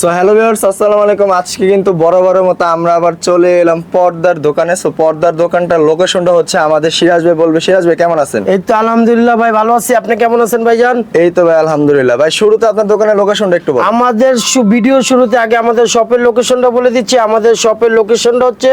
So hello viewers আসসালামু আলাইকুম। আজকে কিন্তু বড় বড় মতো আমরা আবার চলে এলাম পর্দার দোকানে। সো পর্দার দোকানটার লোকেশনটা হচ্ছে আমাদের সিরাজ ভাই বলবে। সিরাজ ভাই কেমন আছেন? এই তো আলহামদুলিল্লাহ ভাই ভালো আছি। আপনি কেমন আছেন ভাইজান? এই তো ভাই আলহামদুলিল্লাহ। ভাই শুরুতে আপনার দোকানের লোকেশনটা একটু বলুন। আমাদের ভিডিও শুরুতে আগে আমাদের শপের লোকেশনটা বলে দিচ্ছি। আমাদের শপের লোকেশনটা হচ্ছে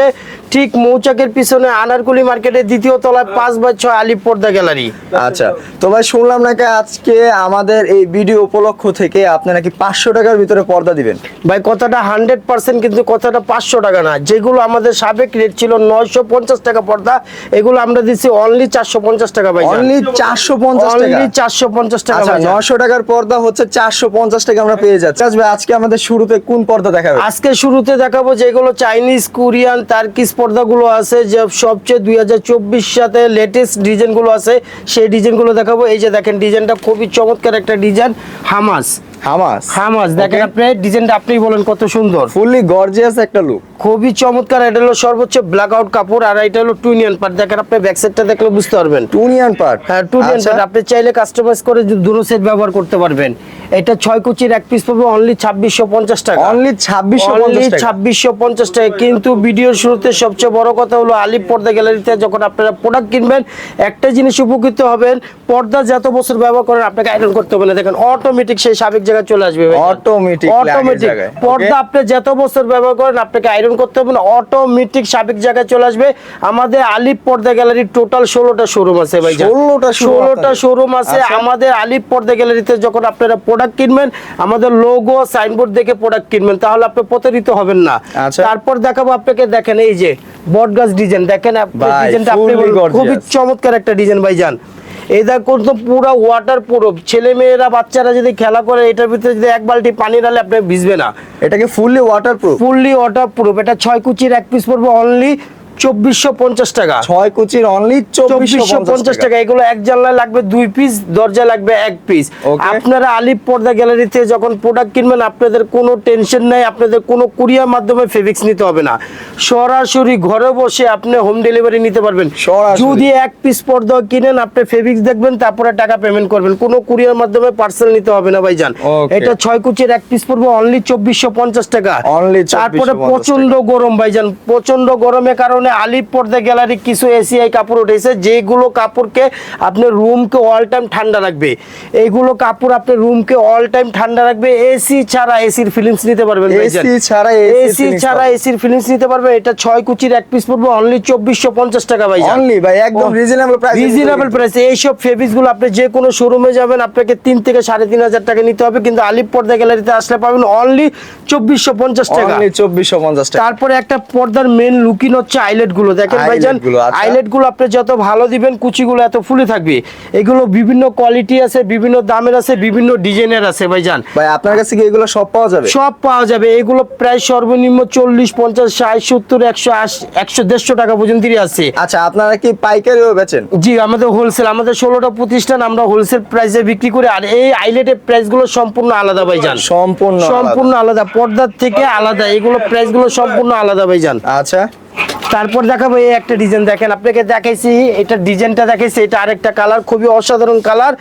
ঠিক মৌচাকের পিছনে আনারকুলি মার্কেটের দ্বিতীয় তলায় পাঁচ বাই ছয় আলিপ পর্দা গ্যালারি। আচ্ছা। তো ভাই শুনলাম নাকি আজকে আমাদের এই ভিডিও উপলক্ষ থেকে আপনি নাকি পাঁচশো টাকার ভিতরে পর্দা দিবেন? ভাই কথাটা হান্ড্রেড পার্সেন্ট কিন্তু কথাটা পাঁচশো টাকা না। যেগুলো আমাদের সাবেক রেট ছিল নয়শো পঞ্চাশ টাকা পর্দা এগুলো আমরা দিচ্ছি অনলি চারশো পঞ্চাশ টাকা ভাই অনলি চারশো পঞ্চাশ টাকা। অনলি চারশো পঞ্চাশ টাকা আচ্ছা। নশো টাকার পর্দা হচ্ছে চারশো পঞ্চাশ টাকা আমরা পেয়ে যাচ্ছি। আচ্ছা ভাই আজকে আমাদের শুরুতে কোন পর্দা দেখাবে আজকে শুরুতে দেখাবো যেগুলো চাইনিজ কোরিয়ান তার্কিস পর্দাগুলো আছে যে সবচেয়ে দুই হাজার চব্বিশ সাথে লেটেস্ট ডিজাইনগুলো আছে সেই ডিজাইনগুলো দেখাবো। এই যে দেখেন ডিজাইনটা খুবই চমৎকার একটা ডিজাইন হামাস হামাস। হামাস দেখেন আপনি ডিজাইনটা আপনি বলেন কত সুন্দর। ফুললি গর্জিয়াস একটা লুক খুবই চমৎকার এটা হলো সর্বোচ্চ ব্ল্যাক আউট কাপড় আর এটা হলো টুনিয়ান পার্ট দেখেন আপনি ব্যাক সাইডটা দেখলে বুঝতে পারবেন। টুনিয়ান পার্ট হ্যাঁ টুনিয়ান পার্ট আপনি চাইলে কাস্টমাইজ করে দুটো সেট ব্যবহার করতে পারবেন। এটা ছয় কুচির এক পিস পাবে অনলি ছাব্বিশশো পঞ্চাশ টাকা। অনলি ছাব্বিশশো অনলি ছাব্বিশশো পঞ্চাশ টাকা। কিন্তু ভিডিওর শুরুতে সবচেয়ে বড় কথা হলো আলিপ পর্দা গ্যালারিতে যখন আপনারা প্রোডাক্ট কিনবেন একটা জিনিস উপকৃত হবেন পর্দা যত বছর ব্যবহার করেন আপনাকে আয়রন করতে হবে না। দেখেন অটোমেটিক সেই সাবেক জায়গায় চলে আসবে Automatic অটোমেটিক পর্দা আপনি যত বছর ব্যবহার করেন আপনাকে আয়রন করতে হবে না। অটোমেটিক সাবেক জায়গায় চলে আসবে। আমাদের আলিপ পর্দা গ্যালারির টোটাল ষোলোটা শোরুম আছে ভাই 16টা showroom ষোলোটা শোরুম আছে। আচ্ছা। আমাদের আলিপ পর্দা গ্যালারিতে যখন আপনারা প্রোডাক্ট কিনবেন আমাদের লোগো সাইনবোর্ড দেখে প্রোডাক্ট কিনবেন তাহলে আপনি প্রতারিত হবেন না। আচ্ছা। তারপর দেখাবো আপনাকে দেখেন এই যে বটগাছ ডিজাইন দেখেন ডিজাইনটা আপনি খুবই চমৎকার একটা ডিজাইন ভাই যান এই দেখুন তো পুরো ওয়াটার প্রুফ ছেলে মেয়েরা বাচ্চারা যদি খেলা করে এটার ভিতরে যদি এক বালতি পানি ডালে আপনি ভিজবে না। এটাকে fully waterproof fully waterproof এটা ছয় কুচির এক পিস পড়বে অনলি চব্বিশশো পঞ্চাশ টাকা। ছয় কুচির অনলি চব্বিশশো চব্বিশশো পঞ্চাশ টাকা। এগুলো এক জানলায় লাগবে দুই পিস দরজায় লাগবে এক পিস আপনারা আলিপ পর্দা গ্যালারিতে যখন প্রোডাক্ট কিনবেন আপনাদের কোনো টেনশন নাই আপনাদের কোনো কুরিয়ার মাধ্যমে ফেব্রিক্স নিতে হবে না। সরাসরি ঘরে বসে আপনি হোম ডেলিভারি নিতে পারবেন। যদি এক পিস পর্দা কিনেন আপনি ফেব্রিক্স দেখবেন তারপরে টাকা পেমেন্ট করবেন। কোনো কুরিয়ার মাধ্যমে পার্সেল নিতে হবে না ভাইজান। এটা ছয় কুচির এক পিস পড়বে অনলি চব্বিশশো পঞ্চাশ টাকা। Only 2450 তারপরে প্রচণ্ড গরম ভাইজান প্রচণ্ড গরমের কারণে আলিপ পর্দা গ্যালারি কিছু এসিআই কাপড় উঠেছে যেগুলো কাপড়কে আপনি রুমকে অল টাইম ঠান্ডা রাখবে। এইগুলো কাপড় আপনার রুমকে অল টাইম ঠান্ডা রাখবে। এসি ছাড়া এসির ফিলিংস নিতে পারবেন এসি ছাড়া এসি ছাড়া এসির ফিলিংস নিতে পারবে। এটা ছয় কুচির এক পিস পড়বে অনলি চব্বিশশো পঞ্চাশ টাকা ভাই অনলি ভাই একদম রিজনেবল প্রাইস রিজনেবল প্রাইস এইসব ফেব্রিক্সগুলো আপনি যে কোনো শোরুমে যাবেন আপনাকে তিন থেকে সাড়ে তিন হাজার টাকা নিতে হবে কিন্তু আলিপ পর্দা গ্যালারিতে আসলে পাবেন অনলি চব্বিশশো পঞ্চাশ টাকা। চব্বিশশো পঞ্চাশ টাকা। তারপরে একটা পর্দার মেন লুকিং হচ্ছে আইলেটগুলো দেখেন ভাইজান আচ্ছা। আইলেটগুলো আপনি যত ভালো দিবেন কুচিগুলো এত ফুলে থাকবে। এগুলো বিভিন্ন কোয়ালিটি আছে বিভিন্ন দামের আছে বিভিন্ন ডিজাইনের আছে ভাইজান। ভাই আপনার কাছে কি এগুলো সব পাওয়া যাবে? সব পাওয়া যাবে। এগুলো প্রায় সর্বনিম্ন চল্লিশ পঞ্চাশ ষাট সত্তর একশো আশি একশো দেড়শো টাকা পর্যন্তই আছে আচ্ছা আপনারা কি পাইকারিও বেচেন? জি আমাদের হোলসেল আমাদের ষোলোটা প্রতিষ্ঠান আমরা হোলসেল প্রাইসে বিক্রি করি। আর এই আইলেটের প্রাইসগুলো সম্পূর্ণ আলাদা ভাইজান। সম্পূর্ণ সম্পূর্ণ আলাদা। পর্দার থেকে আলাদা। এগুলো প্রাইসগুলো সম্পূর্ণ আলাদা ভাইজান। আচ্ছা। তারপর দেখাবো এই একটা ডিজাইন দেখেন আপনাকে দেখাইছি এটা ডিজাইনটা দেখাইছি এটা আরেকটা কালার খুবই অসাধারণ কালার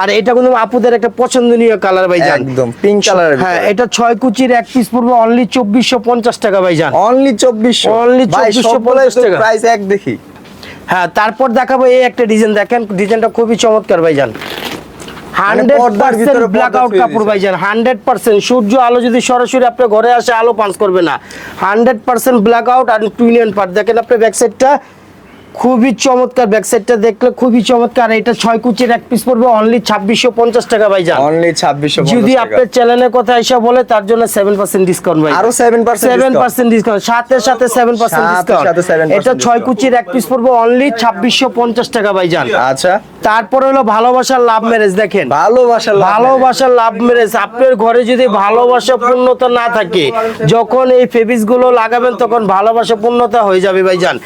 আর এটা কিন্তু আপুদের একটা পছন্দনীয় কালার ভাইজান। একদম পিঙ্ক কালার হ্যাঁ এটা ছয় কুচির এক পিস পড়বে অনলি চব্বিশশো পঞ্চাশ টাকা ভাইজান। অনলি চব্বিশশো। অনলি ভাই 2450 টাকা। প্রাইস এক দেখি। হ্যাঁ তারপর দেখাবো এই একটা ডিজাইন দেখেন ডিজাইনটা খুবই চমৎকার ভাইজান। হান্ড্রেড পর্দার পার্সেন্ট কাপড় ভাইজান হান্ড্রেড পার্সেন্ট। সূর্য আলো যদি সরাসরি আপনার ঘরে আসে আলো পাঞ্চ করবে না। হান্ড্রেড পার্সেন্ট আর পার্ট দেখেন আপনার খুবই চমৎকার দেখলে খুবই চমৎকার। এটা ছয় কুচির এক পিস পড়বে অনলি ছাব্বিশশো পঞ্চাশ টাকা ভাইজান। অনলি ছাব্বিশশো যদি আপনার চ্যানেলের কথা এসে বলে তার জন্য সেভেন পার্সেন্ট ডিসকাউন্ট ভাই আরও 7% সেভেন পার্সেন্ট ডিসকাউন্ট সাথে সাথে সেভেন পার্সেন্ট ডিসকাউন্ট এটা ছয় কুচির এক পিস পড়বে অনলি ছাব্বিশশো পঞ্চাশ টাকা ভাইজান। আচ্ছা। তারপরে হলো ভালোবাসার লাভ ম্যারেজ দেখেন। ভালোবাসা ভালোবাসার লাভ ম্যারেজ আপনার ঘরে যদি ভালোবাসা পূর্ণতা না থাকে যখন এই ফেবিসগুলো লাগাবেন তখন ভালোবাসা পূর্ণতা হয়ে যাবে ভাইজান।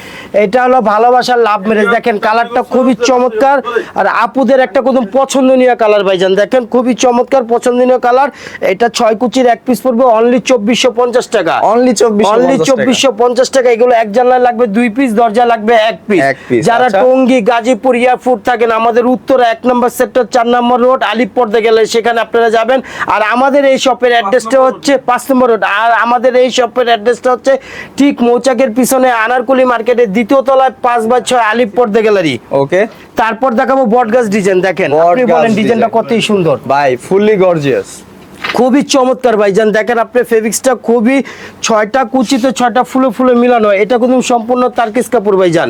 এটা হলো ভালোবাসার লাভ ম্যারেজ দেখেন কালারটা খুবই চমৎকার। আর আপুদের একটা কোন পছন্দনীয় কালার ভাইজান। দেখেন খুবই চমৎকার পছন্দনীয় কালার এটা ছয় কুচির এক পিস পড়বে অনলি চব্বিশশো পঞ্চাশ টাকা। অনলি চব্বিশ অনলি চব্বিশশো পঞ্চাশ টাকা। এগুলো এক জানলায় লাগবে দুই পিস দরজা লাগবে এক পিস যারা আচ্ছা। টঙ্গী গাজীপুর এয়ারপোর্ট থাকেন আমাদের উত্তর এক নম্বর সেক্টর চার নম্বর রোড আলিপর্দে গেলে সেখানে আপনারা যাবেন। আর আমাদের এই শপের অ্যাড্রেসটা হচ্ছে পাঁচ নম্বর রোড। আর আমাদের এই শপের অ্যাড্রেসটা হচ্ছে ঠিক মৌচাকের পিছনে আনারকুলি মার্কেটের দ্বিতীয় তলায় পাঁচ বাই ছয় আলিপর্দে গ্যালারি ওকে। তারপর দেখাবো বটগাছ ডিজাইন। দেখেন আপনি বলেন ডিজাইনটা কতই সুন্দর। ভাই ফুললি গর্জিয়াস খুবই চমৎকার ভাইজান। দেখেন আপনি ফেব্রিক্সটা খুবই ছয়টা কুচিতে ছয়টা ফুলে ফুলে মিলানো। এটা কিন্তু সম্পূর্ণ তার্কিস কাপড় ভাইজান।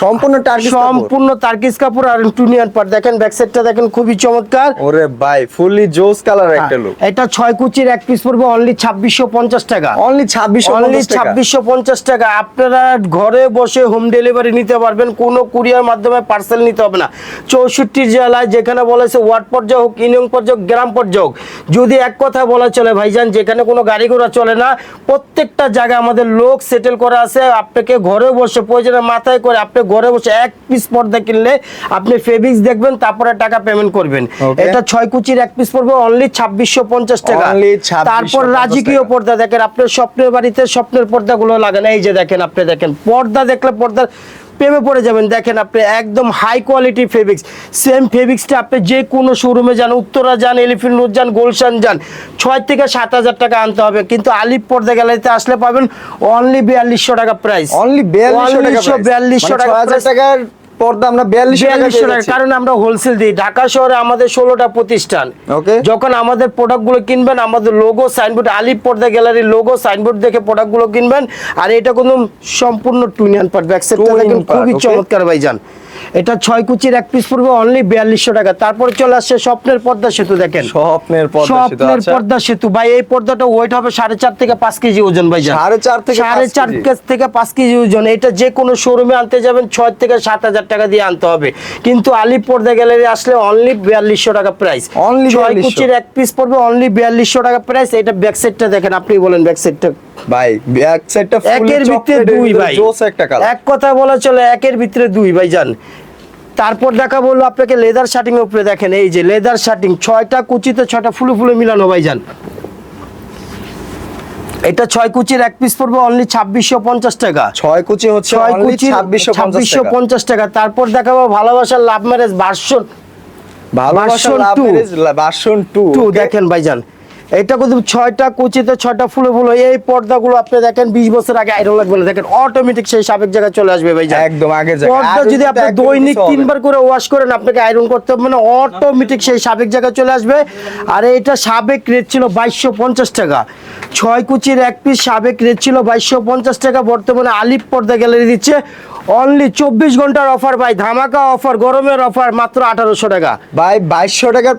সম্পূর্ণ সম্পূর্ণ তার্কিস কাপড় আর টুনিয়ান পার দেখেন ব্যাক সাইডটা দেখেন খুবই চমৎকার। ওরে ভাই ফুললি জোস কালার একটা লুক এটা ছয় কুচির এক পিস পড়বে অনলি ছাব্বিশশো পঞ্চাশ টাকা। অনলি ছাব্বিশ অনলি ছাব্বিশশো পঞ্চাশ টাকা। আপনারা ঘরে বসে হোম ডেলিভারি নিতে পারবেন কোনো কুরিয়ার মাধ্যমে পার্সেল নিতে হবে না। চৌষট্টি জেলায় যেখানে বলেছে ওয়ার্ড পর্যায়ে হোক ইউনিয়ন পর্যায়ে গ্রাম পর্যায়ে হোক যদি এক কথা বলা চলে ভাইজান যেখানে কোনো গাড়ি ঘোড়া চলে না প্রত্যেকটা জায়গায় আমাদের লোক সেটেল করা আছে। আপনাকে ঘরে বসে প্রয়োজনে মাথায় করে আপনি ঘরে বসে এক পিস পর্দা কিনলে আপনি ফেব্রিক্স দেখবেন তারপরে টাকা পেমেন্ট করবেন। এটা ছয় কুচির এক পিস পড়বে অনলি ছাব্বিশশো পঞ্চাশ টাকা। Only 2650 তারপর রাজকীয় পর্দা দেখেন আপনার স্বপ্নের বাড়িতে স্বপ্নের পর্দাগুলো লাগান এই যে দেখেন আপনি দেখেন পর্দা দেখলে পর্দা প্রেমে পড়ে যাবেন। দেখেন আপনি একদম হাই কোয়ালিটি ফেব্রিক্স সেম ফেব্রিক্সটা আপনি যে কোনো শোরুমে যান উত্তরা যান এলিফেন্ট রোড যান গোলশান যান ছয় থেকে সাত হাজার টাকা আনতে হবে। কিন্তু আলিপ পর্দা গ্যালারিতে আসলে পাবেন অনলি বিয়াল্লিশশো টাকা প্রাইস অনলি বিয়াল্লিশশো টাকা বিয়াল্লিশশো টাকা হাজার price। টাকার পর্দা আমরা বিয়াল্লিশশো বিয়াল্লিশশো টাকা কারণ আমরা হোলসেল দিই। ঢাকা শহরে আমাদের ষোলোটা প্রতিষ্ঠান. যখন আমাদের প্রোডাক্টগুলো কিনবেন আমাদের লোগো সাইনবোর্ড আলিপ পর্দা গ্যালারির লোগো সাইনবোর্ড দেখে প্রোডাক্টগুলো কিনবেন। আর এটা কোনো সম্পূর্ণ পার্ট Twin দেখেন part, খুবই চমৎকার ভাইজান। এটা ছয় কুচির এক পিস পড়বে অনলি বিয়াল্লিশশো টাকা। তারপর চলে আসছে স্বপ্নের পর্দা সেতু দেখেন। স্বপ্নের স্বপ্নের আচ্ছা। পর্দা সেতু। ভাই এই পর্দাটা ওয়েট হবে সাড়ে চার থেকে পাঁচ কেজি ওজন ভাই সাড়ে চার থেকে সাড়ে চার থেকে পাঁচ কেজি ওজন। এটা যে কোনো শোরুমে আনতে যাবেন ছয় থেকে সাত হাজার টাকা দিয়ে আনতে হবে। কিন্তু আলিপ পর্দা গ্যালারি আসলে অনলি বিয়াল্লিশশো টাকা প্রাইস অনলি ছয় কুচির এক পিস পড়বে অনলি বিয়াল্লিশশো টাকা প্রাইস এটা ব্যাক সাইডটা দেখেন আপনি বলেন ব্যাক সাইডটা ভাই ব্যাক সাইডটা একের ভিতরে দুই ভাই। জোস একটা কালার এক কথা বলা চলে একের ভিতরে দুই ভাই যান তারপর দেখা বলল আপনাকে লেদার শার্টিং উপরে দেখেন এই যে লেদার শার্টিং ছয়টা কুচিতে ছয়টা ফুলে ফুলে মিলানো ভাই যান এটা ছয় কুচির এক পিস পড়বে অনলি ছাব্বিশশো পঞ্চাশ টাকা। ছয় কুচি হচ্ছে ছয় কুচির ছাব্বিশশো পঞ্চাশ টাকা। তারপর দেখাবো ভালোবাসার লাভ ম্যারেজ ভার্সন ভালোবাসা version love marriage version two two দেখেন ভাইজান এটা কিন্তু ছয়টা কুচিতে ছয়টা ফুলে ফুলে এই পর্দাগুলো আপনি দেখেন বিশ বছর আগে আইরন লাগবে দেখেন অটোমেটিক সেই সাবেক জায়গায় চলে আসবে ভাইজান। একদম জায়গায়। পর্দা যদি আপনি দৈনিক। তিনবার করে ওয়াশ করেন আপনাকে আয়রন করতে হবে। মানে অটোমেটিক সেই সাবেক জায়গায় চলে আসবে। আর এটা সাবেক রেট ছিল বাইশশো পঞ্চাশ টাকা। ছয় কুচির এক পিস সাবেক রেট ছিল বাইশশো পঞ্চাশ টাকা। বর্তমানে আলিপ পর্দা গ্যালারি দিচ্ছে। অনলি চব্বিশ ঘণ্টার অফার ভাই ধামাকা অফার গরমের অফার মাত্র আঠারোশো টাকা। ভাই বাইশশো টাকার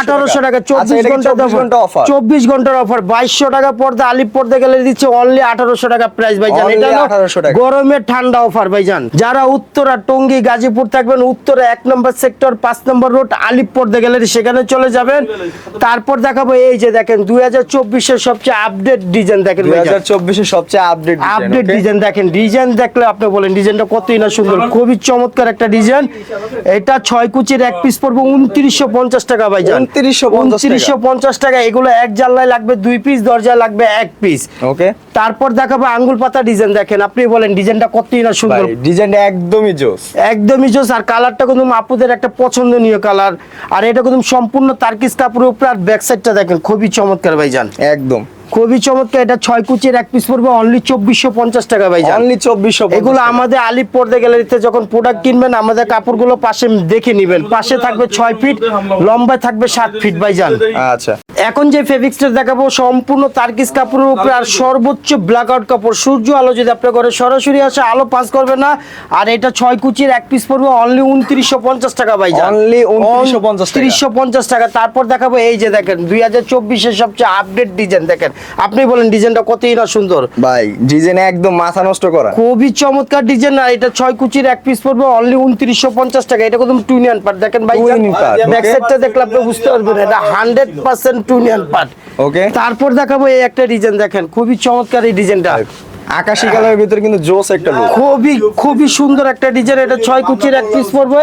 আঠারোশো টাকা। আচ্ছা, চব্বিশ ঘণ্টা 24 ঘণ্টা অফার চব্বিশ ঘণ্টার অফার বাইশশো টাকা পর্দা আলিপ পর্দা গেলে দিচ্ছে অনলি আঠারোশো টাকা প্রাইস ভাই জান। এটা হলো 1800 টাকা। গরমের ঠান্ডা অফার ভাই জান। যারা উত্তরা টঙ্গী গাজীপুর থাকবেন উত্তরা এক নম্বর সেক্টর পাঁচ নম্বর রোড আলিপ পর্দা গ্যালারি সেখানে চলে যাবেন। তারপর দেখাবো এই যে দেখেন দুই হাজার চব্বিশের সবচেয়ে আপডেট ডিজাইন দেখেন দুই হাজার চব্বিশের সবচেয়ে আপডেট আপডেট ডিজাইন দেখেন। ডিজাইন দেখলে আপনি বলেন ডিজাইনটা কতই না সুন্দর খুবই চমৎকার একটা ডিজাইন। এটা ছয় কুচির এক পিস পড়বে উনত্রিশশো পঞ্চাশ টাকা ভাই জান 2950 উনত্রিশশো পঞ্চাশ টাকা এগুলো এক জানলায় লাগবে দুই পিস দরজায় লাগবে এক পিস ওকে তারপর দেখাবো আঙ্গুল পাতা ডিজাইন দেখেন আপনি বলেন ডিজাইনটা কতই না সুন্দর। ডিজাইনটা একদমই জোস। একদমই জোস আর কালারটা কিন্তু আপুদের একটা পছন্দনীয় কালার। আর এটা কিন্তু সম্পূর্ণ তার্কিস কাপড়ের উপরে আর ব্যাক সাইডটা দেখেন খুবই চমৎকার ভাইজান। একদম। খুবই চমৎকার এটা ছয় কুচির এক পিস পড়বে অনলি চব্বিশশো পঞ্চাশ টাকা ভাইজান অনলি চব্বিশশো এগুলো আমাদের আলিপ পর্দা গ্যালারিতে যখন প্রোডাক্ট কিনবেন আমাদের কাপড়গুলো পাশে দেখে নেবেন। পাশে থাকবে ছয় ফিট লম্বায় থাকবে সাত ফিট ভাইজান আচ্ছা। এখন যে ফেব্রিক্সটা দেখাবো সম্পূর্ণ তার্কিস কাপড়ের উপরে আর সর্বোচ্চ ব্ল্যাক আউট কাপড়। সূর্য আলো যদি আপনার ঘরে সরাসরি আসে আলো পাস করবে না। আর এটা ছয় কুচির এক পিস পড়বে অনলি উনত্রিশশো পঞ্চাশ টাকা ভাই Only 2950 টাকা। তিরিশশো পঞ্চাশ টাকা। তারপর দেখাবো এই যে দেখেন দুই হাজার চব্বিশের সবচেয়ে আপডেট ডিজাইন দেখেন। আপনি বলেন ডিজাইনটা কতই না সুন্দর? ভাই ডিজাইন একদম মাথা নষ্ট করা। খুবই চমৎকার ডিজাইন। আর এটা ছয় কুচির এক পিস পড়বে অনলি উনত্রিশশো পঞ্চাশ টাকা। এটা কদম টুনিয়ান পার্ট দেখেন ভাই ব্যাক. সাইডটা দেখলে আপনি বুঝতে পারবেন এটা হান্ড্রেড পার্সেন্ট টুনিয়ান পার্ট ওকে তারপর দেখাবো এই একটা ডিজাইন দেখেন খুবই চমৎকার এই ডিজাইনটা। আকাশি কালারের ভিতরে কিন্তু জোস একটা লুক খুবই খুবই সুন্দর একটা ডিজাইন এটা ছয় কুচির এক পিস পড়বে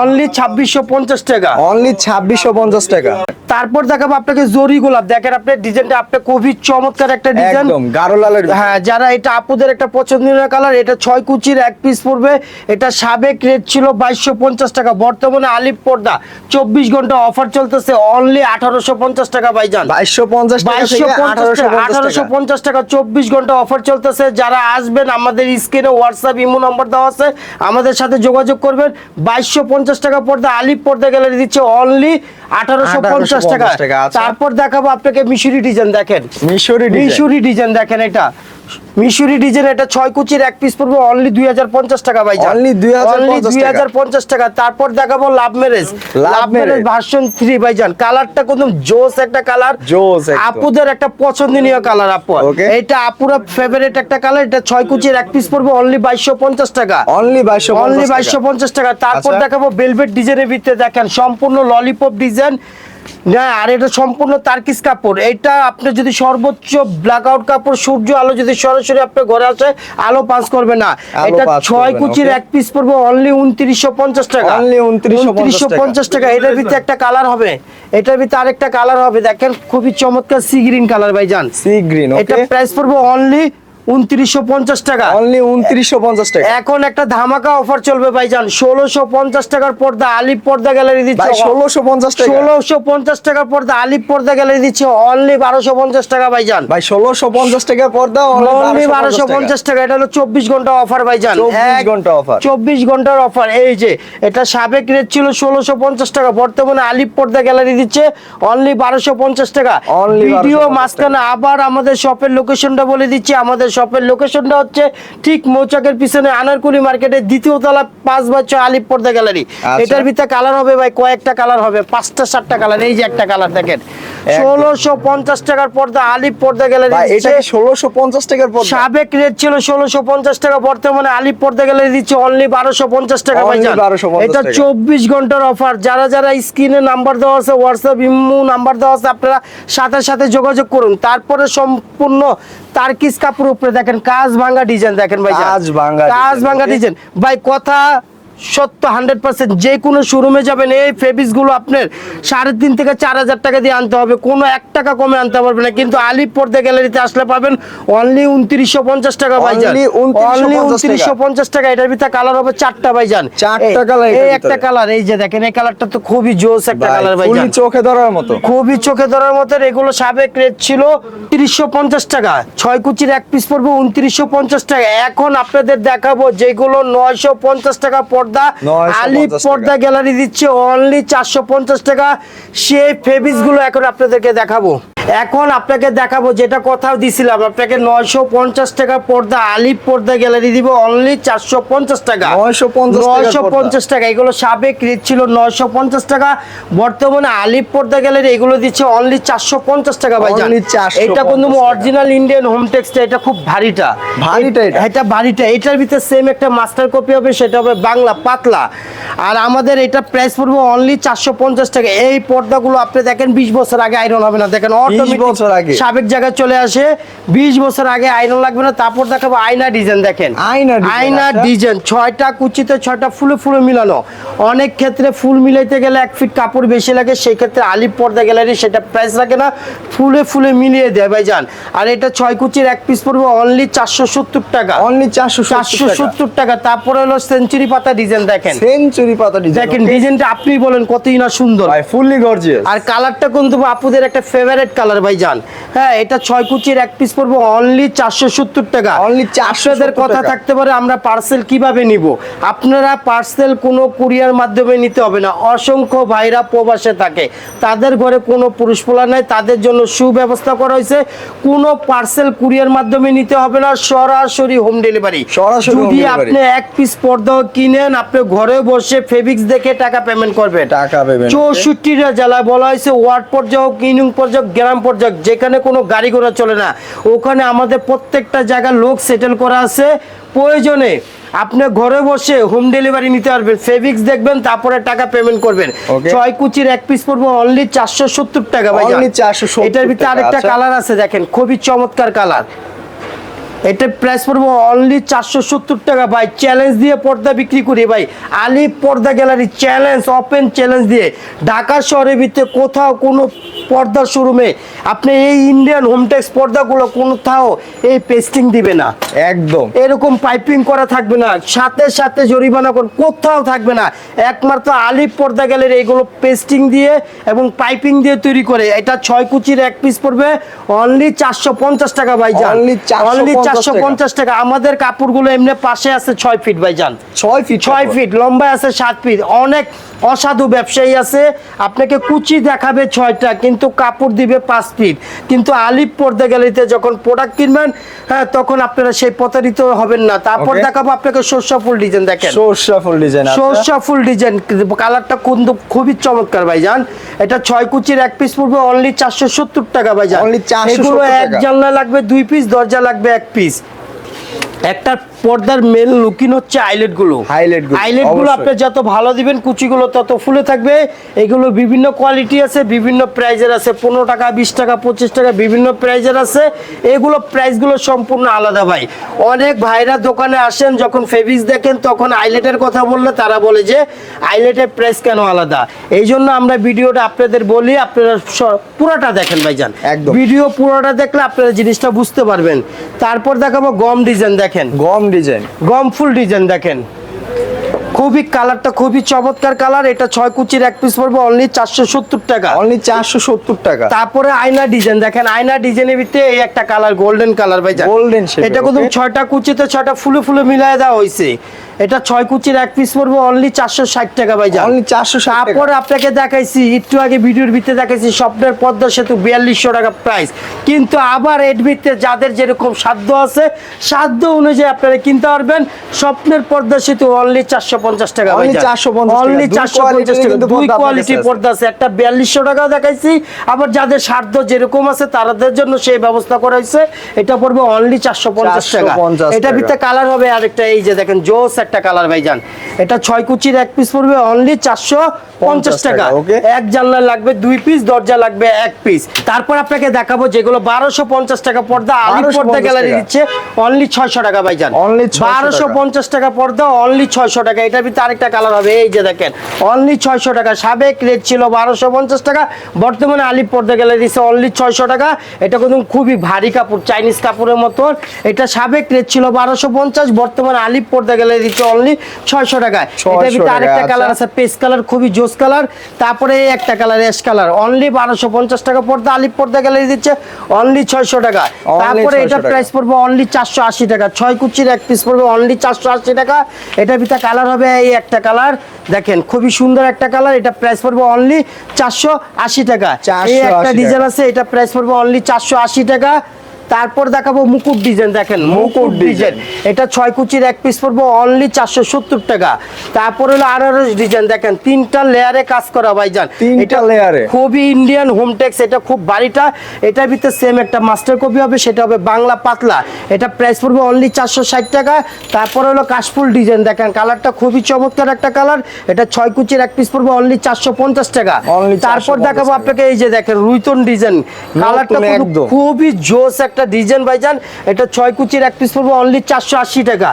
অনলি ছাব্বিশশো পঞ্চাশ টাকা। অনলি ছাব্বিশশো পঞ্চাশ টাকা। তারপর দেখাবো আপনাকে জরি গোলাপ। দেখেন আপনার ডিজাইনটা আপনার খুবই চমৎকার একটা ডিজাইন একদম গাঢ় লালের। হ্যাঁ যারা এটা আপুদের একটা পছন্দনীয় কালার এটা ছয় কুচির এক পিস পড়বে এটা সাবেক রেট ছিল বাইশশো পঞ্চাশ টাকা। বর্তমানে আলিপ পর্দা চব্বিশ ঘণ্টা অফার চলতেছে। অনলি আঠারোশো পঞ্চাশ টাকা ভাইজান। বাইশশো পঞ্চাশ টাকা বাইশশো থেকে আঠারোশো পঞ্চাশ টাকা। চব্বিশ ঘণ্টা অফার চলতেছে যারা আসবেন, আমাদের স্ক্রিনে হোয়াটসঅ্যাপ ইমো নম্বর দেওয়া আছে, আমাদের সাথে যোগাযোগ করবেন। বাইশশো পঞ্চাশ টাকা পর্দা, আলিপ পর্দা গ্যালারি দিচ্ছে অনলি আঠারোশো পঞ্চাশ টাকা 1850 টাকা, আচ্ছা। তারপর দেখাবো আপনাকে মিশরি ডিজাইন দেখেন। মিশরি ডিজাইন। মিশরি ডিজাইন দেখেন এটা। মিশরি ডিজাইন এটা ছয় কুচির এক পিস পড়বে অনলি দুই হাজার পঞ্চাশ টাকা ভাই 2050 দুই হাজার পঞ্চাশ টাকা। তারপর দেখাবো love marriage love marriage version three ভাইজান কালারটা কোন জোস একটা কালার জোস আপুদের একটা পছন্দনীয় কালার আপু। এটা আপুরা ফেভারিট একটা কালার এটা ছয় কুচির এক পিস পড়বে অনলি বাইশশো পঞ্চাশ টাকা। অনলি বাইশশো অনলি বাইশশো পঞ্চাশ টাকা। তারপর আচ্ছা। দেখাবো বেলভেট ডিজাইনের ভিতরে দেখেন সম্পূর্ণ ললিপপ ডিজাইন না আর এটা সম্পূর্ণ তার্কিস কাপড় এটা আপনি যদি সর্বোচ্চ ব্ল্যাক আউট কাপড় সূর্য আলো যদি সরাসরি আপনার ঘরে আসে আলো পাস করবে না। এটা ছয় কুচির এক পিস পড়বে অনলি উনত্রিশশো পঞ্চাশ টাকা। Only 2950 পঞ্চাশ টাকা। এটার ভিতরে একটা কালার হবে। এটার ভিতরে আরেকটা কালার হবে। দেখেন খুবই চমৎকার সি গ্রিন কালার ভাই যান সি গ্রিন এটা প্রাইস পড়বে অনলি উনত্রিশশো পঞ্চাশ টাকা। অনলি উনত্রিশশো পঞ্চাশ টাকা। এখন একটা ধামাকা অফার চলবে ভাইজান ষোলোশো পঞ্চাশ টাকার পর্দা আলিপ পর্দা গ্যালারি দিচ্ছে ষোলোশো পঞ্চাশ টাকা। ষোলোশো পঞ্চাশ টাকার পর্দা আলিপ পর্দা গ্যালারি দিচ্ছে অনলি বারোশো পঞ্চাশ টাকা ভাইজান। ভাই ষোলোশো পঞ্চাশ টাকা পর্দা অনলি বারোশো পঞ্চাশ টাকা। এটা হলো চব্বিশ ঘণ্টা অফার ভাইজান। 24 ঘণ্টা offer। চব্বিশ ঘণ্টার অফার এই যে এটা সাবেক রেট ছিল ষোলোশো পঞ্চাশ টাকা বর্তমানে আলিপ পর্দা গ্যালারি দিচ্ছে অনলি বারোশো পঞ্চাশ টাকা। ভিডিও মাঝখানে আবার আমাদের শপের লোকেশনটা বলে দিচ্ছি আমাদের শপের লোকেশনটা হচ্ছে ঠিক মৌচাকের পিছনে আনারকুলি মার্কেটের দ্বিতীয় তলা পাঁচ বছর আলিপ পর্দা গ্যালারি আচ্ছা। এটার ভিতরে কালার হবে ভাই কয়েকটা কালার হবে পাঁচটা সাতটা কালার এই যে একটা কালার দেখেন ষোলোশো পঞ্চাশ টাকার পর্দা আলিপ পর্দা গ্যালারি এটা ষোলোশো পঞ্চাশ টাকার পর্দা? সাবেক রেট ছিল ষোলোশো পঞ্চাশ টাকা বর্তমানে আলিপ পর্দা গেলে দিচ্ছে অনলি বারোশো পঞ্চাশ টাকা এটা। চব্বিশ ঘণ্টার অফার যারা যারা স্ক্রিনে নাম্বার দেওয়া আছে হোয়াটসঅ্যাপ ইমু নাম্বার দেওয়া আছে আপনারা সাথে সাথে যোগাযোগ করুন। তারপরে সম্পূর্ণ তার্কিস কাপড় উপরে দেখেন কাজ ভাঙ্গা ডিজাইন দেখেন ভাই কাজ ভাঙা কাজ ভাঙ্গা ডিজাইন ভাই কথা সত্য হান্ড্রেড পার্সেন্ট যে কোনো শোরুমে যাবেন এই ফেব্রিক্সগুলো আপনার সাড়ে তিন থেকে চার হাজার টাকা দিয়ে আনতে হবে। কোনো এক টাকা কমে আনতে পারবে না। কিন্তু আলিপ পর্দা গ্যালারিতে আসলে পাবেন অনলি উনত্রিশশো পঞ্চাশ টাকা ভাইজান। Only 2950 অনলি উনত্রিশশো পঞ্চাশ টাকা। এটার ভিতরে কালার হবে চারটা ভাইজান। চারটা এই- এই একটা কালার এই যে দেখেন এই কালারটা তো খুবই জোস একটা কালার ভাই ভাইজান। চোখে ধরার মতো। খুবই চোখে ধরার মতো। এগুলো সাবেক রেট ছিল তিরিশশো পঞ্চাশ টাকা। ছয় কুচির এক পিস পড়বে উনত্রিশশো পঞ্চাশ টাকা। এখন আপনাদের দেখাবো যেগুলো নয়শো পঞ্চাশ টাকা পর্দা 950 আলি পর্দা গ্যালারি দিচ্ছে অনলি চারশো পঞ্চাশ টাকা। সেই ফেবিসগুলো এখন আপনাদেরকে দেখাবো। এখন আপনাকে দেখাবো যেটা কথাও দিছিলাম আপনাকে নয়শো পঞ্চাশ টাকা পর্দা আলিপ পর্দা গ্যালারি দিব অনলি চারশো পঞ্চাশ টাকা। 950 টাকার নয়শো পঞ্চাশ টাকা এগুলো সাবেক রেট ছিল নয়শো পঞ্চাশ টাকা বর্তমানে আলিপ পর্দা গ্যালারি এগুলো দিচ্ছে অনলি চারশো পঞ্চাশ টাকা ভাই Only 450 এটা কিন্তু অরিজিনাল ইন্ডিয়ান হোম টেক্সটা এটা খুব ভারীটা। ভারীটা এটা? এটা ভারীটা এটার ভিতরে সেম একটা মাস্টার কপি হবে সেটা হবে বাংলা পাতলা। আর আমাদের এটা প্রাইস পড়বে অনলি চারশো পঞ্চাশ টাকা। এই পর্দাগুলো আপনি দেখেন বিশ বছর আগে আয়রন হবে না দেখেন অটোমেটিক বছর আগে? সাবেক জায়গায় চলে আসে বিশ বছর আগে আয়রন লাগবে না তারপর দেখাবো আয়না ডিজাইন দেখেন। আয়না আয়না আচ্ছা। ডিজাইন ছয়টা কুচিতে ছয়টা ফুলে ফুলে মিলানো। অনেক ক্ষেত্রে ফুল মিলাইতে গেলে এক ফিট কাপড় বেশি লাগে সেই ক্ষেত্রে আলিপ পর্দা গ্যালারি সেটা প্রাইস রাখে না ফুলে ফুলে মিলিয়ে দেয় ভাই যান আর এটা ছয় কুচির এক পিস পড়বে অনলি চারশো সত্তর টাকা। অনলি চারশো চারশো সত্তর টাকা তারপরে হলো সেঞ্চুরি পাতা ডিজাইন দেখেন। সেঞ্চুরি পাতা ডিজাইন দেখেন ডিজাইনটা আপনি বলেন কতই না সুন্দর। ভাই ফুললি গর্জিয়াস আর কালারটা কিন্তু আপুদের একটা ফেভারিট কালার ভাই যান হ্যাঁ এটা ছয় কুচির এক পিস পড়ব অনলি চারশো সত্তর টাকা। 470 আপনাদের কথা থাকতে পারে আমরা পার্সেল কীভাবে নিব? আপনারা পার্সেল কোনো কুরিয়ার মাধ্যমে নিতে হবে না। অসংখ্য ভাইরা প্রবাসে থাকে। তাদের ঘরে কোনো পুরুষ পোলা নাই তাদের জন্য সুব্যবস্থা করা হয়েছে। কোনো পার্সেল কুরিয়ার মাধ্যমে নিতে হবে না সরাসরি হোম ডেলিভারি সরাসরি যদি আপনি এক পিস পর্দাও কিনেন আপনি ঘরে বসে ফেব্রিক্স দেখে টাকা পেমেন্ট করবেন। টাকা পাবেন চৌষট্টিটা জেলায় বলা হয়েছে ওয়ার্ড পর্যায়ে ইউনিং পর্যায়ে গ্রাম পর্যায়ে যেখানে কোনো গাড়ি ঘোড়া চলে না ওখানে আমাদের প্রত্যেকটা জায়গায় লোক সেটেল করা আছে। প্রয়োজনে আপনি ঘরে বসে হোম ডেলিভারি নিতে পারবেন ফেভিক্স দেখবেন তারপরে টাকা পেমেন্ট করবেন। ছয় কুচির এক পিস পড়ব অনলি চারশো সত্তর টাকা ভাই এটার ভিতরে আরেকটা আচ্ছা। কালার আছে দেখেন খুবই চমৎকার কালার এটা প্রাইস পড়ব অনলি চারশো সত্তর টাকা ভাই। চ্যালেঞ্জ দিয়ে পর্দা বিক্রি করি ভাই। আলি পর্দা গ্যালারি চ্যালেঞ্জ ওপেন চ্যালেঞ্জ দিয়ে। ঢাকা শহরের ভিতরে কোথাও কোনো পর্দার শোরুমে আপনি এই ইন্ডিয়ান হোমটেক্স পর্দাগুলো কোথাও এই পেস্টিং দিবে না। একদম। এরকম পাইপিং করা থাকবে না। সাথে সাথে জরিমানা কোন কোথাও থাকবে না। একমাত্র আলিপ পর্দা গ্যালারি এগুলো পেস্টিং দিয়ে এবং পাইপিং দিয়ে তৈরি করে। এটা ছয় কুচির এক পিস পড়বে। অনলি চারশো পঞ্চাশ টাকা ভাই 450 অনলি চারশো পঞ্চাশ টাকা। আমাদের কাপড়গুলো এমনি পাশে আছে ছয় ফিট ভাই যান ছয় ফিট ছয় ফিট লম্বায় আছে সাত ফিট। অনেক অসাধু ব্যবসায়ী আছে। আপনাকে কুচি দেখাবে ছয়টা কিন্তু কাপড় দিবে পাঁচ ফিট কিন্তু আলিপ পর্দা গ্যালারিতে যখন প্রোডাক্ট কিনবেন হ্যাঁ তখন আপনারা সেই প্রতারিত হবেন না। তারপর দেখাবো আপনাকে সর্ষা ফুল ডিজাইন দেখেন। সরষা ফুল ডিজাইন সর্ষা ফুল ডিজাইন কালারটা কিন্তু খুবই চমৎকার ভাইজান। এটা ছয় কুচির এক পিস পড়বে অনলি চারশো সত্তর টাকা ভাইজান। Only 470 এগুলো এক জানলা লাগবে দুই পিস দরজা লাগবে এক পিস একটা পর্দার মেল লুকিং হচ্ছে আইলেটগুলো। Highlight গুলো, আইলেটগুলো আপনি যত ভালো দিবেন কুচিগুলো তত ফুলে থাকবে। এগুলো বিভিন্ন কোয়ালিটি আছে বিভিন্ন প্রাইজের আছে। পনেরো টাকা বিশ টাকা পঁচিশ টাকা বিভিন্ন প্রাইজের আছে। এগুলো প্রাইসগুলো সম্পূর্ণ আলাদা ভাই। অনেক ভাইরা দোকানে আসেন যখন ফেব্রিক্স দেখেন তখন আইলেটের কথা বললে তারা বলে যে আইলেটের প্রাইস কেন আলাদা? এই জন্য আমরা ভিডিওটা আপনাদের বলি আপনারা পুরোটা দেখেন ভাইজান। একদম। ভিডিও পুরোটা দেখলে আপনারা জিনিসটা বুঝতে পারবেন। তারপর দেখাবো গম ডিজাইন দেখেন। গম ডিজাইন। গম ফুল ডিজাইন দেখেন। খুবই কালারটা খুবই চমৎকার কালার এটা ছয় কুচির এক পিস পড়বে অনলি চারশো সত্তর টাকা। অনলি চারশো সত্তর টাকা। তারপরে আয়না ডিজাইন দেখেন আয়না ডিজাইনের ভিতরে এই একটা কালার গোল্ডেন কালার ভাই গোল্ডেন এটা কিন্তু ছয়টা কুচিতে ছয়টা ফুলে ফুলে মিলায় দেওয়া হয়েছে এটা ছয় কুচির এক পিস পড়বে অনলি চারশো ষাট টাকা ভাই অনলি চারশো তারপরে আপনাকে দেখাইছি একটু আগে ভিডিওর ভিতরে দেখাইছি স্বপ্নের পদ্মা সেতু বিয়াল্লিশশো টাকা প্রাইস কিন্তু আবার এর ভিতরে যাদের যেরকম সাধ্য আছে সাধ্য অনুযায়ী আপনারা কিনতে পারবেন। স্বপ্নের পদ্মা সেতু অনলি চারশো পঞ্চাশ টাকা Only 450 টাকা। অনলি চারশো পঞ্চাশ টাকা। দুই পর্দা কোয়ালিটি। পর্দা আছে। একটা বিয়াল্লিশশো টাকা দেখাইছি আবার যাদের সাধ্য যেরকম আছে তাদের জন্য সেই ব্যবস্থা করা হয়েছে। এটা পড়বে অনলি চারশো পঞ্চাশ টাকা। এটা। ভিতরে কালার হবে আরেকটা এই যে দেখেন জোস একটা কালার ভাইজান। এটা ছয় কুচির এক পিস পড়বে অনলি চারশো পঞ্চাশ টাকা। এক জানলা লাগবে দুই পিস দরজা লাগবে এক পিস তারপর আপনাকে দেখাবো যেগুলো বারোশো পঞ্চাশ টাকা পর্দা আলি 1250 পর্দা গ্যালারি দিচ্ছে অনলি ছয়শো টাকা ভাইজান। Only 600 বারোশো পঞ্চাশ টাকা পর্দা অনলি ছয়শো টাকা। এটার ভিতরে আরেকটা কালার হবে এই যে দেখেন অনলি ছয়শো টাকা। সাবেক রেট ছিল বারোশো পঞ্চাশ টাকা বর্তমানে আলি পর্দা গ্যালারি দিচ্ছে অনলি ছয়শো টাকা। এটা কিন্তু খুবই ভারী কাপড় চাইনিজ কাপড়ের মতন। এটা সাবেক রেট ছিল বারোশো পঞ্চাশ বর্তমানে আলিপ পর্দা গেলারি দিচ্ছে অনলি ছয়শো টাকায়। 600 এটার ভিতরে আরেকটা কালার আচ্ছা। আছে পেস কালার খুবই জোস কালার তারপরে একটা কালার অ্যাশ কালার অনলি বারোশো পঞ্চাশ টাকা পর্দা আলিপ পর্দা গ্যালারি দিচ্ছে অনলি ছয়শো টাকা তারপরে এটা প্রাইস পড়বে অনলি চারশো আশি টাকা। ছয় কুচির এক পিস পড়বে অনলি চারশো আশি টাকা। এটার ভিতরে কালার হবে এই একটা কালার দেখেন খুবই সুন্দর একটা কালার এটা প্রাইস পড়বে অনলি চারশো আশি টাকা। এই একটা ডিজাইন আছে এটা প্রাইস পড়বে অনলি চারশো আশি টাকা। তারপর দেখাবো মুকুট ডিজাইন দেখেন মুকুট ডিজাইন। এটা ছয় কুচির এক পিস পড়ব অনলি চারশো সত্তর টাকা। তারপর হলো আনারস ডিজাইন দেখেন তিনটা লেয়ারে কাজ করা ভাইজান। তিনটা লেয়ারে খুবই ইন্ডিয়ান হোমটেক্স এটা খুব বাড়িটা। এটার ভিতরে সেম একটা মাস্টার কপি হবে সেটা হবে বাংলা পাতলা। এটা প্রাইস পড়বে অনলি চারশো ষাট টাকা। তারপর হলো কাশফুল ডিজাইন দেখেন কালারটা খুবই চমৎকার একটা কালার এটা ছয় কুচির এক পিস পড়বে অনলি চারশো পঞ্চাশ টাকা। তারপর দেখাবো আপনাকে এই যে দেখেন রুইতন ডিজাইন। কালারটা খুবই জোস একটা ডিজাইন ভাইজান এটা ছয় কুচির এক পিস পড়বে অনলি চারশো আশি টাকা।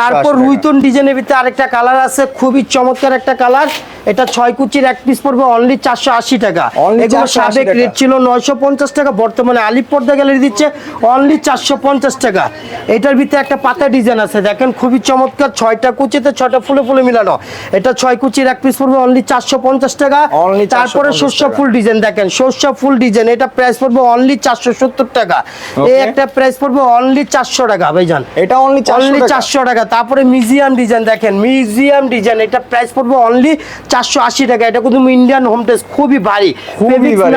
তারপর রুইতন ডিজাইনের ভিতরে আরেকটা কালার আছে খুবই চমৎকার একটা কালার এটা ছয় কুচির এক পিস পড়বে অনলি চারশো আশি টাকা। এগুলো সাবেক রেট ছিল নয়শো পঞ্চাশ টাকা বর্তমানে আলিপ পর্দা গ্যালারি দিচ্ছে অনলি চারশো পঞ্চাশ টাকা। এটার ভিতরে একটা পাতা ডিজাইন আছে দেখেন খুবই চমৎকার ছয়টা কুচিতে ছয়টা ফুলে ফুলে মিলানো। এটা ছয় কুচির এক পিস পড়বে অনলি চারশো পঞ্চাশ টাকা। Only 450 তারপরে শস্য ফুল ডিজাইন দেখেন শস্য ফুল ডিজাইন এটা প্রাইস পড়বে অনলি চারশো সত্তর টাকা। এই একটা প্রাইস পড়বে অনলি চারশো টাকা ভাইজান। এটা অনলি টাকা। তারপরে মিউজিয়াম ডিজাইন দেখেন মিউজিয়াম ডিজাইন এটা প্রাইস পড়বে অনলি চারশো আশি টাকা। এটা কিন্তু ইন্ডিয়ান হোম টেস্ট খুবই ভারী।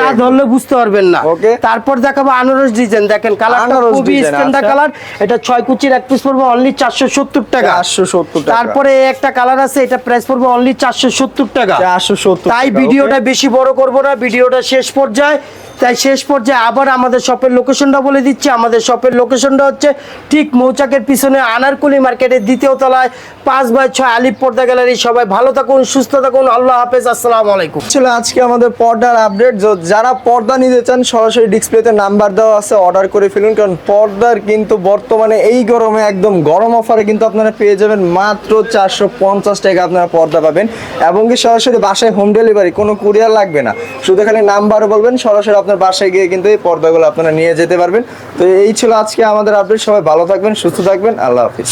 না ধরলে বুঝতে পারবেন না. তারপর দেখাবো আনারস ডিজাইন দেখেন কালারটা খুবই স্ট্যান্ডার্ড আচ্ছা। কালার এটা ছয় কুচির এক পিস পড়বে অনলি চারশো সত্তর টাকা। 470 টাকা। তারপরে একটা কালার আছে এটা প্রাইস পড়বে অনলি চারশো সত্তর টাকা। চারশো সত্তর তাই টাকা, ভিডিওটা বেশি বড় করব না ভিডিওটা শেষ পর্যায়ে। তাই শেষ পর্যায়ে আবার আমাদের শপের লোকেশনটা বলে দিচ্ছি। দিচ্ছি। আমাদের শপের লোকেশনটা হচ্ছে ঠিক মৌচাকের পিছনে আনারকুলি মার্কেটের দ্বিতীয় তলায় পাঁচ বাই ছয় আলিপ পর্দা গ্যালারি। সবাই ভালো থাকুন, সুস্থ থাকুন। আল্লাহ হাফেজ। আসসালামু আলাইকুম। ছিল আজকে আমাদের পর্দার আপডেট যারা পর্দা নিতে চান, সরাসরি ডিসপ্লেতে নাম্বার দেওয়া আছে অর্ডার করে ফেলুন, কারণ পর্দার কিন্তু বর্তমানে এই গরমে একদম গরম অফারে কিন্তু আপনারা পেয়ে যাবেন মাত্র চারশো পঞ্চাশ টাকা আপনারা পর্দা পাবেন। এবং কি সরাসরি বাসায় হোম ডেলিভারি কোনো কুরিয়ার লাগবে না। শুধু খালি নাম্বার বলবেন, সরাসরি আপনার বাসায় গিয়ে কিন্তু এই পর্দাগুলো আপনারা নিয়ে যেতে পারবেন। তো এই ছিল আজকে আমাদের আপডেট সবাই ভালো থাকবেন সুস্থ থাকবেন। আল্লাহ হাফিজ।